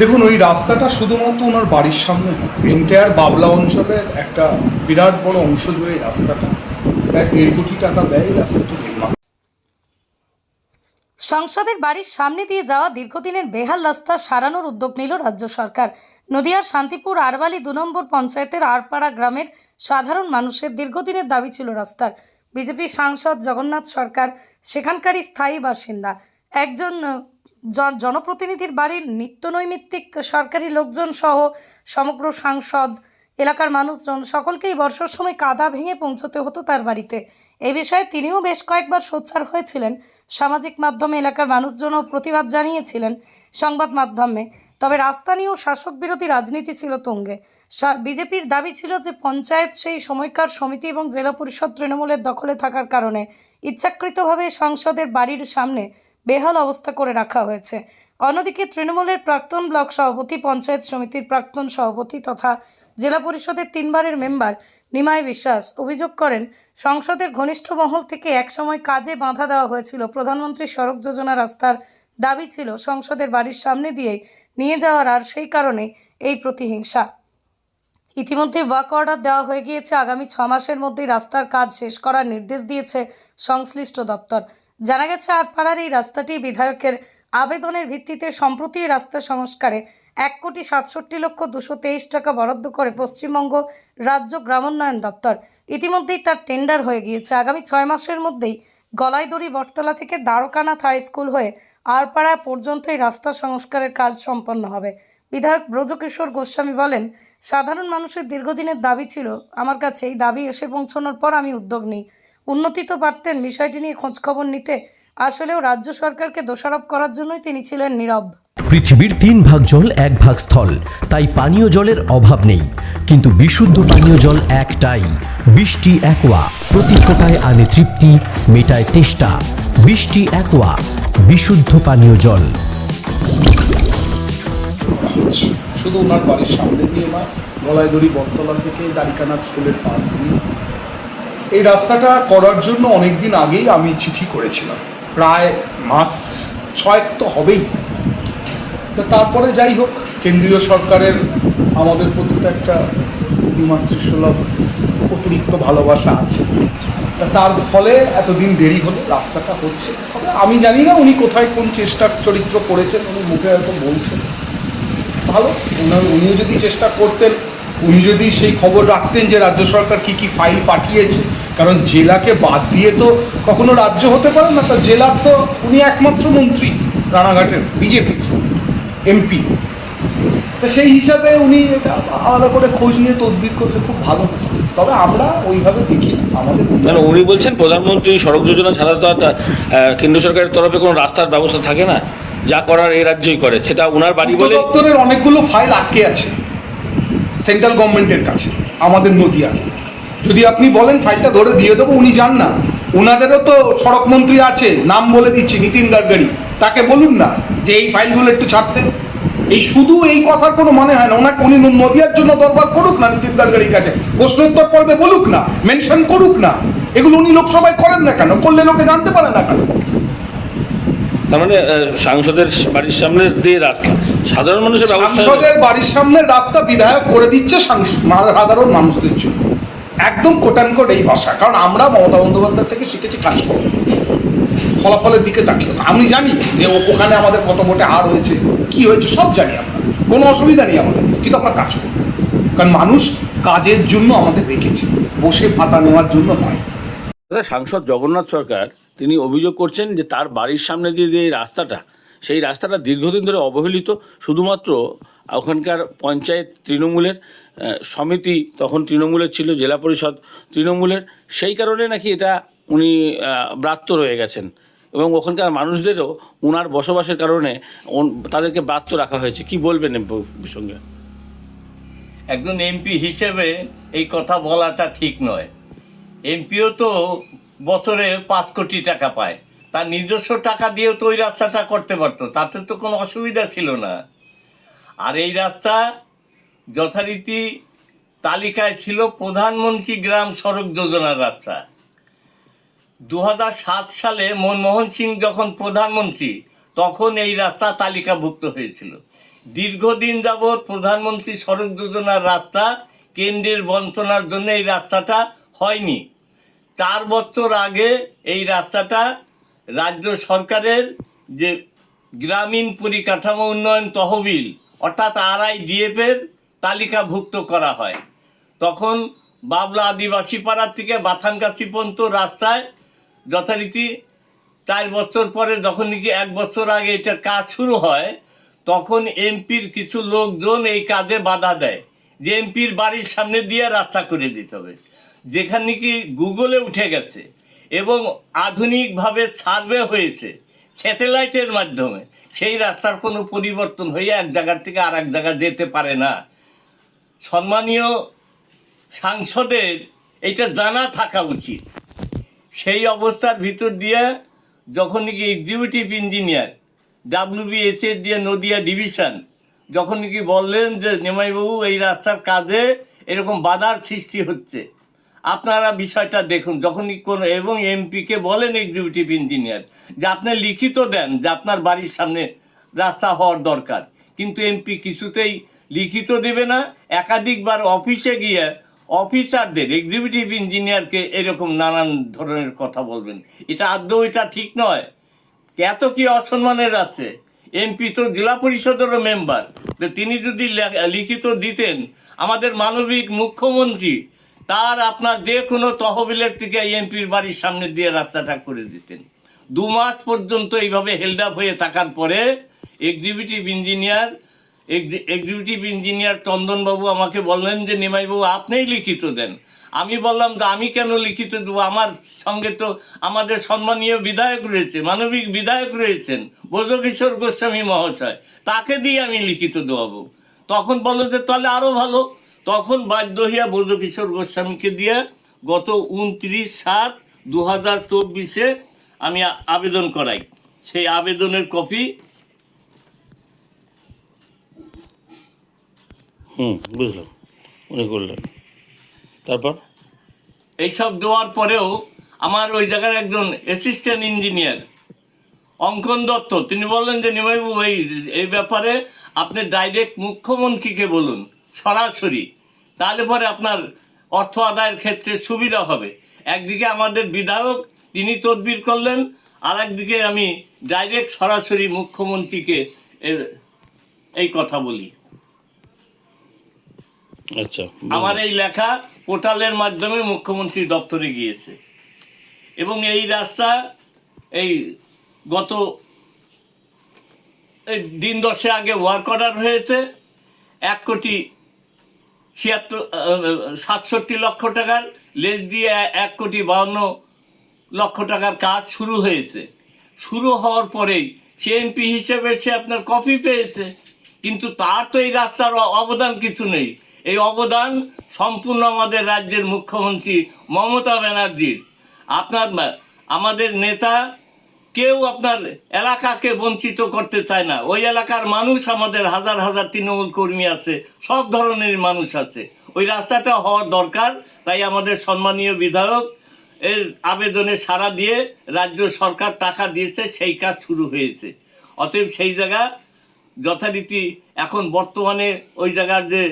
দেখুন, ওই রাস্তাটা শুধুমাত্র ওনার বাড়ির সামনে এন্টায়ার বাবলা অঞ্চলের একটা বিরাট বড় অংশ জুড়ে রাস্তাটা। প্রায় দেড় কোটি টাকা ব্যয় রাস্তাটি নির্মাণ। সংসদের বাড়ির সামনে দিয়ে যাওয়া দীর্ঘদিনের বেহাল রাস্তা সারানোর উদ্যোগ নিল রাজ্য সরকার। নদিয়ার শান্তিপুর আরবালি দু নম্বর পঞ্চায়েতের আরপাড়া গ্রামের সাধারণ মানুষের দীর্ঘদিনের দাবি ছিল রাস্তার। বিজেপি সাংসদ জগন্নাথ সরকার, সেখানকারই স্থায়ী বাসিন্দা। একজন জনপ্রতিনিধির বাড়ির নিত্যনৈমিত্তিক সরকারি লোকজন সহ সমগ্র সাংসদ এলাকার মানুষজন সকলকেই বর্ষার সময় কাদা ভেঙে পৌঁছতে হতো তার বাড়িতে। এই বিষয়ে তিনিও বেশ কয়েকবার সোচ্চার হয়েছিলেন। সামাজিক মাধ্যমে এলাকার মানুষজনও প্রতিবাদ জানিয়েছিলেন সংবাদ মাধ্যমে। তবে রাস্তা শাসক বিরোধী রাজনীতি ছিল তুঙ্গে। বিজেপির দাবি ছিল যে পঞ্চায়েত সেই সময়কার সমিতি এবং জেলা পরিষদ তৃণমূলের দখলে থাকার কারণে ইচ্ছাকৃতভাবে সংসদের বাড়ির সামনে বেহাল অবস্থা করে রাখা হয়েছে। অন্যদিকে তৃণমূলের প্রাক্তন ব্লক সভাপতি, পঞ্চায়েত সমিতির প্রাক্তন সভাপতি তথা জেলা পরিষদের তিনবারের মেম্বার নিমায় বিশ্বাস অভিযোগ করেন, সংসদের ঘনিষ্ঠ মহল থেকে একসময় কাজে বাধা দেওয়া হয়েছিল। প্রধানমন্ত্রী সড়ক যোজনা রাস্তার দাবি ছিল, সংসদের বাড়ির সামনে দিয়েই নিয়ে যাওয়ার আর সেই কারণে এই প্রতিহিংসা। ইতিমধ্যে ওয়ার্ক অর্ডার দেওয়া হয়ে গিয়েছে। আগামী ছ মাসের মধ্যেই রাস্তার কাজ শেষ করার নির্দেশ দিয়েছে সংশ্লিষ্ট দপ্তর। জানা গেছে, আটপাড়ার এই রাস্তাটি বিধায়কের আবেদনের ভিত্তিতে সম্প্রতি রাস্তা সংস্কারে এক কোটি সাতষট্টি লক্ষ দুশো তেইশ টাকা বরাদ্দ করে পশ্চিমবঙ্গ রাজ্য গ্রামোন্নয়ন দপ্তর। ইতিমধ্যেই তার টেন্ডার হয়ে গিয়েছে। আগামী ছয় মাসের মধ্যেই গলাইদড়ি বটতলা থেকে দ্বারকানাথ হাই স্কুল হয়ে আরপাড়া পর্যন্ত এই রাস্তা সংস্কারের কাজ সম্পন্ন হবে। বিধায়ক ব্রজকিশোর গোস্বামী বলেন, সাধারণ মানুষের দীর্ঘদিনের দাবি ছিল, আমার কাছে এই দাবি এসে পৌঁছানোর পর আমি উদ্যোগ নিই। উন্নতি তো পারতেন বিষয়টি নিয়ে খোঁজখবর নিতে। আসলেও রাজ্য সরকারকে দোষারোপ করার জন্যই তিনি ছিলেন নীরব। পৃথিবীর তিন ভাগ জল এক ভাগ স্থল। তাই পানীয় জলের অভাব নেই। কিন্তু বিশুদ্ধ পানীয় জল একটাই। বৃষ্টি একোয়া প্রতি ফোটায় আনে তৃপ্তি মেটায় তেষ্টা। বৃষ্টি একোয়া বিশুদ্ধ পানীয় জল। শুধু ওনার বাড়ির সামনে দিয়ে না গলাইদড়ি বটতলা থেকে দ্বারিকানাথ স্কুলের পাশ দিয়ে এই রাস্তাটা করার জন্য অনেক দিন আগেই আমি চিঠি করেছিলাম। প্রায় মাস ছয়েক তো হবেই। তো তারপরে যাই হোক, কেন্দ্রীয় সরকারের আমাদের প্রতি তো একটা মাতৃসুলভ অতিরিক্ত ভালোবাসা আছে। তা তার ফলে এতদিন দেরি হলো, রাস্তাটা হচ্ছে। তবে আমি জানি না উনি কোথায় কোন চেষ্টার চরিত্র করেছেন, উনি মুখে হয়তো বলছেন। ভালো, উনার উনিও যদি চেষ্টা করতেন উনি যদি সেই খবর রাখতেন যে রাজ্য সরকার কি কি ফাইল পাঠিয়েছে কারণ জেলাকে বাদ দিয়ে তো কখনো রাজ্য হতে পারে না তা জেলার তো উনি একমাত্র মন্ত্রী রানাঘাটের বিজেপি এমপি। তো সেই হিসাবে উনি এটা আলাদা করে খোঁজ নিয়ে তদবির করলে খুব ভালো হতো। তবে আমরা ওইভাবে দেখি আমাদের কেন উনি বলছেন প্রধানমন্ত্রী সড়ক যোজনা ছাড়া তো আর কেন্দ্র সরকারের তরফে কোনো রাস্তার ব্যবস্থা থাকে না। যা করার এই রাজ্যই করে। সেটা ওনার বাড়ি বলে দপ্তরের অনেকগুলো ফাইল আটকে আছে। সেন্ট্রাল গভর্নমেন্টের কাছে, আমাদের নদিয়া। যদি আপনি বলেন ফাইলটা ধরে দিয়ে দেবো, উনি যান না। ওনাদেরও তো সড়ক মন্ত্রী আছে, নাম বলে দিচ্ছি, নীতিন গাডকারি তাকে বলুন না যে এই ফাইলগুলো একটু ছাড়তে। এই শুধু এই কথার কোনো মানে হয় না, ওনাকে উনি নদিয়ার জন্য দরবার করুক না নীতিন গাডকারির কাছে। প্রশ্নোত্তর পর্বে বলুক না, মেনশন করুক না। এগুলো উনি লোকসভায় করেন না কেন? করলে লোকে জানতে পারে না কেন? তার মানে সাংসদের বাড়ির সামনে দিয়ে রাস্তা। সাধারণ মানুষের সাংসদের বাড়ির সামনে রাস্তা বিধায়ক করে দিচ্ছে সাধারণ মানুষদের জন্য। একদম কোটান কোট এই ভাষা। কারণ আমরা মমতা বন্দ্যোপাধ্যায় থেকে শিখেছি কাজ করব ফলাফলের দিকে তাকিও না। আমি জানি যে ওখানে আমাদের কত ভোটে আর হয়েছে কি হয়েছে সব জানি আমরা। কোনো অসুবিধা নেই আমাদের কিন্তু আমরা কাজ করব কারণ মানুষ কাজের জন্য আমাদের রেখেছে। বসে ভাতা নেওয়ার জন্য নয়। সাংসদ জগন্নাথ সরকার তিনি অভিযোগ করছেন যে তার বাড়ির সামনে দিয়ে যে রাস্তাটা, সেই রাস্তাটা দীর্ঘদিন ধরে অবহেলিত। শুধুমাত্র ওখানকার পঞ্চায়েত তৃণমূলের সমিতি তখন তৃণমূলের ছিল, জেলা পরিষদ তৃণমূলের। সেই কারণে নাকি এটা উনি ব্রাত্য রয়ে গেছেন। এবং ওখানকার মানুষদেরও উনার বসবাসের কারণে তাদেরকে ব্রাত্য রাখা হয়েছে। কি বলবেন প্রসঙ্গে? একজন এমপি হিসেবে এই কথা বলাটা ঠিক নয়। এমপিও তো বছরে পাঁচ কোটি টাকা পায়। তার নিজস্ব টাকা দিয়েও তো ওই রাস্তাটা করতে পারতো, তাতে তো কোনো অসুবিধা ছিল না। আর এই রাস্তা যথারীতি তালিকায় ছিল প্রধানমন্ত্রী গ্রাম সড়ক যোজনার রাস্তা। দু সালে মনমোহন সিং যখন প্রধানমন্ত্রী, তখন এই রাস্তা তালিকাভুক্ত হয়েছিল। দীর্ঘদিন যাবৎ প্রধানমন্ত্রী সড়ক যোজনার রাস্তা কেন্দ্রের বঞ্চনার জন্য এই রাস্তাটা হয়নি। চার বছর আগে এই রাস্তাটা রাজ্য সরকারের যে গ্রামীণ পরিকাঠামো উন্নয়ন তহবিল, অর্থাৎ আর আরআই ডিএফের তালিকাভুক্ত করা হয়। তখন বাবলা আদিবাসী পাড়ার থেকে বাথানগাছি পর্যন্ত রাস্তায় যথারীতি চার বছর পরে যখন নাকি এক বছর আগে এটার কাজ শুরু হয়, তখন এমপির কিছু লোকজন এই কাজে বাধা দেয়। যে এমপির বাড়ির সামনে দিয়ে রাস্তা করে দিতে হবে। যেখানে নাকি গুগলে উঠে গেছে এবং আধুনিকভাবে সার্ভে হয়েছে স্যাটেলাইটের মাধ্যমে। সেই রাস্তার কোনো পরিবর্তন হয়ে এক জায়গার থেকে আর এক জায়গা যেতে পারে না। সম্মানীয় সাংসদের এটা জানা থাকা উচিত। সেই অবস্থার ভিতর দিয়ে যখন নাকি এক্সিকিউটিভ ইঞ্জিনিয়ার ডাব্লিউবিএসএ দিয়ে নদিয়া ডিভিশন যখন নাকি বললেন যে, নেমাইবাবু, এই রাস্তার কাজে এরকম বাধার সৃষ্টি হচ্ছে। আপনারা বিষয়টা দেখুন, যখনই কোনো এবং এমপিকে বলেন এক্সিকিউটিভ ইঞ্জিনিয়ার যে আপনি লিখিত দেন যে আপনার বাড়ির সামনে রাস্তা হওয়ার দরকার। কিন্তু এমপি কিছুতেই লিখিত দেবে না, একাধিকবার অফিসে গিয়ে অফিসারদের এক্সিকিউটিভ ইঞ্জিনিয়ারকে এরকম নানান ধরনের কথা বলবেন। এটা আদৌ এটা ঠিক নয়? এত কি অসম্মানের আছে? এমপি তো জেলা পরিষদেরও মেম্বার তিনি যদি লিখিত দিতেন, আমাদের মানবিক মুখ্যমন্ত্রী তার আপনার যে কোনো তহবিলের থেকে এমপির বাড়ির সামনে দিয়ে রাস্তাটা করে দিতেন। দু মাস পর্যন্ত এইভাবে হেল্ড আপ হয়ে থাকার পরে এক্সিকিউটিভ ইঞ্জিনিয়ার এক্সিকিউটিভ ইঞ্জিনিয়ার চন্দনবাবু আমাকে বললেন যে, নিমাইবাবু, আপনিই লিখিত দেন। আমি বললাম যে আমি কেন লিখিত দেবো? আমার সঙ্গে তো আমাদের সম্মানীয় বিধায়ক রয়েছে, মানবিক বিধায়ক রয়েছেন, ব্রজকিশোর গোস্বামী মহাশয়, তাকে দিয়ে আমি লিখিত দেওয়াবো। তখন বলল যে, তাহলে আরও ভালো। তখন বাধ্য হইয়া ব্রজকিশোর গোস্বামীকে দিয়ে গত উনত্রিশ সাত দু হাজার চব্বিশে আমি আবেদন করাই। সেই আবেদনের কপি হুম বুঝলাম। উনি করলেন। তারপর? এইসব দেওয়ার পরেও আমার ওই জায়গার একজন অ্যাসিস্ট্যান্ট ইঞ্জিনিয়ার অঙ্কন দত্ত তিনি বললেন যে নিমাইবাবু এই এই ব্যাপারে আপনি ডাইরেক্ট মুখ্যমন্ত্রীকে বলুন। সরাসরি তাহলে পরে আপনার অর্থ আদায়ের ক্ষেত্রে সুবিধা হবে। একদিকে আমাদের বিধায়ক তিনি তদবির করলেন আর একদিকে আমি ডাইরেক্ট সরাসরি মুখ্যমন্ত্রীকে এই কথা বলি। আচ্ছা আমার এই লেখা পোর্টালের মাধ্যমে মুখ্যমন্ত্রী দপ্তরে গিয়েছে। এবং এই রাস্তা এই গত এই দিন দশে আগে ওয়ার্ক অর্ডার হয়েছে এক কোটি ছিয়াত্তর সাতষট্টি লক্ষ টাকার লেজ দিয়ে এক কোটি বাউন্ন লক্ষ টাকার কাজ শুরু হয়েছে। শুরু হওয়ার পরেই সে এমপি হিসেবে সে আপনার কপি পেয়েছে। কিন্তু তার তো এই রাস্তার অবদান কিছু নেই। এই অবদান সম্পূর্ণ আমাদের রাজ্যের মুখ্যমন্ত্রী মমতা ব্যানার্জির। আপনার আমাদের নেতা কেউ আপনার এলাকাকে বঞ্চিত করতে চায় না। ওই এলাকার মানুষ আমাদের হাজার হাজার তৃণমূল কর্মী আছে, সব ধরনের মানুষ আছে। ওই রাস্তাটা হওয়ার দরকার, তাই আমাদের সম্মানীয় বিধায়ক এর আবেদনে সাড়া দিয়ে রাজ্য সরকার টাকা দিয়েছে, সেই কাজ শুরু হয়েছে। অতএব সেই জায়গা যথারীতি এখন বর্তমানে ওই জায়গার যে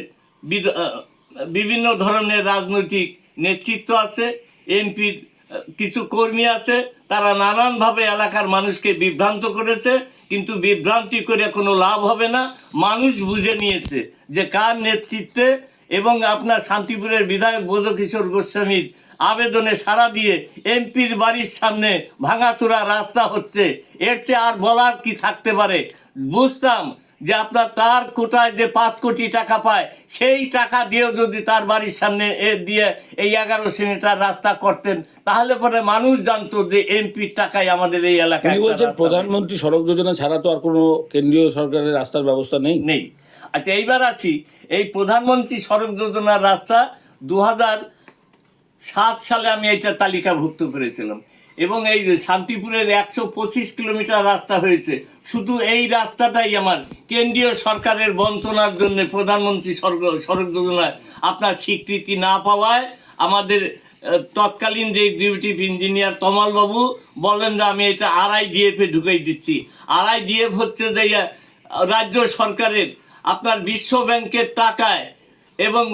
বিভিন্ন ধরনের রাজনৈতিক নেতৃত্ব আছে, এমপির কিছু কর্মী আছে তারা নানানভাবে এলাকার মানুষকে বিভ্রান্ত করেছে, কিন্তু বিভ্রান্তি করে কোনো লাভ হবে না। মানুষ বুঝে নিয়েছে যে কার নেতৃত্বে এবং আপনার শান্তিপুরের বিধায়ক বোধকিশোর গোস্বামীর আবেদনে সাড়া দিয়ে এমপির বাড়ির সামনে ভাঙাচোরা রাস্তা হচ্ছে। এর চেয়ে আর বলার কি থাকতে পারে? বুঝতাম যে আপনার তার কোটায় যে পাঁচ কোটি টাকা পায় সেই টাকা দিয়েও যদি তার বাড়ির সামনে এ দিয়ে এই এগারো মিটার রাস্তা করতেন তাহলে পরে মানুষ জানতো যে এমপির টাকায় আমাদের এই এলাকায় বলছেন প্রধানমন্ত্রী সড়ক যোজনা ছাড়া তো আর কোনো কেন্দ্রীয় সরকারের রাস্তার ব্যবস্থা নেই। নেই। আচ্ছা এইবার আছি। এই প্রধানমন্ত্রী সড়ক যোজনার রাস্তা দু সাত সালে আমি এটা তালিকাভুক্ত করেছিলাম। এবং এই শান্তিপুরের একশো পঁচিশ কিলোমিটার রাস্তা হয়েছে। শুধু এই রাস্তাটাই আমার। কেন্দ্রীয় সরকারের বঞ্চনার জন্য প্রধানমন্ত্রী সড়ক সড়ক যোজনায় আপনার স্বীকৃতি না পাওয়ায় আমাদের তৎকালীন যে এক্সিকিউটিভ ইঞ্জিনিয়ার তমালবাবু বললেন যে আমি এটা আড়াই ডিএফে ঢুকাই দিচ্ছি। আড়াই ডিএফ হচ্ছে যে রাজ্য সরকারের আপনার বিশ্ব ব্যাংকের টাকায় এবং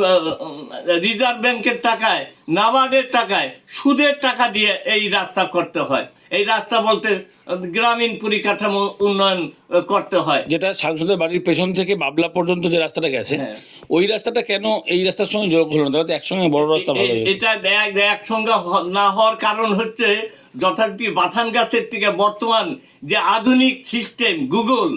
রিজার্ভ ব্যাংকের টাকায় নাবার্ডের টাকায় সুদের টাকা দিয়ে এই রাস্তা করতে হয় এই রাস্তা বলতে গ্রামীণ পরিকাঠামো উন্নয়ন করতে হয় যেটা সাংসদের বাড়ির পেছন থেকে বাবলা পর্যন্ত যে রাস্তাটা গেছে হ্যাঁ। ওই রাস্তাটা কেন এই রাস্তার সঙ্গে যোগ হলো না তাহলে একসঙ্গে বড় রাস্তা ভালো। এটা এক- একসঙ্গে না হওয়ার কারণ হচ্ছে যথারীতি বাথান গাছের থেকে বর্তমান যে আধুনিক সিস্টেম গুগল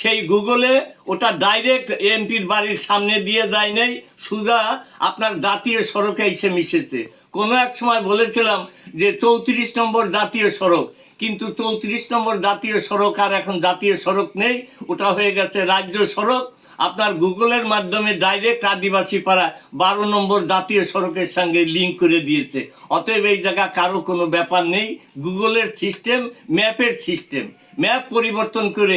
সেই গুগলে ওটা ডাইরেক্ট এমপির বাড়ির সামনে দিয়ে যায় নাই, সুদা আপনার জাতীয় সড়কে এসে মিশেছে। কোনো এক সময় বলেছিলাম যে চৌত্রিশ নম্বর জাতীয় সড়ক, কিন্তু চৌত্রিশ নম্বর জাতীয় সড়ক আর এখন জাতীয় সড়ক নেই, ওটা হয়ে গেছে রাজ্য সড়ক। আপনার গুগলের মাধ্যমে ডাইরেক্ট আদিবাসী পাড়া বারো নম্বর জাতীয় সড়কের সঙ্গে লিঙ্ক করে দিয়েছে। অতএব এই জায়গা কারও কোনো ব্যাপার নেই। গুগলের সিস্টেম ম্যাপের সিস্টেম ম্যাপ পরিবর্তন করে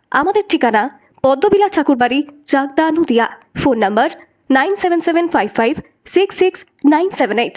আমাদের ঠিকানা Padmabila Thakurbari, Chakdah Nadia. Phone number nine seven seven five five six six nine seven eight.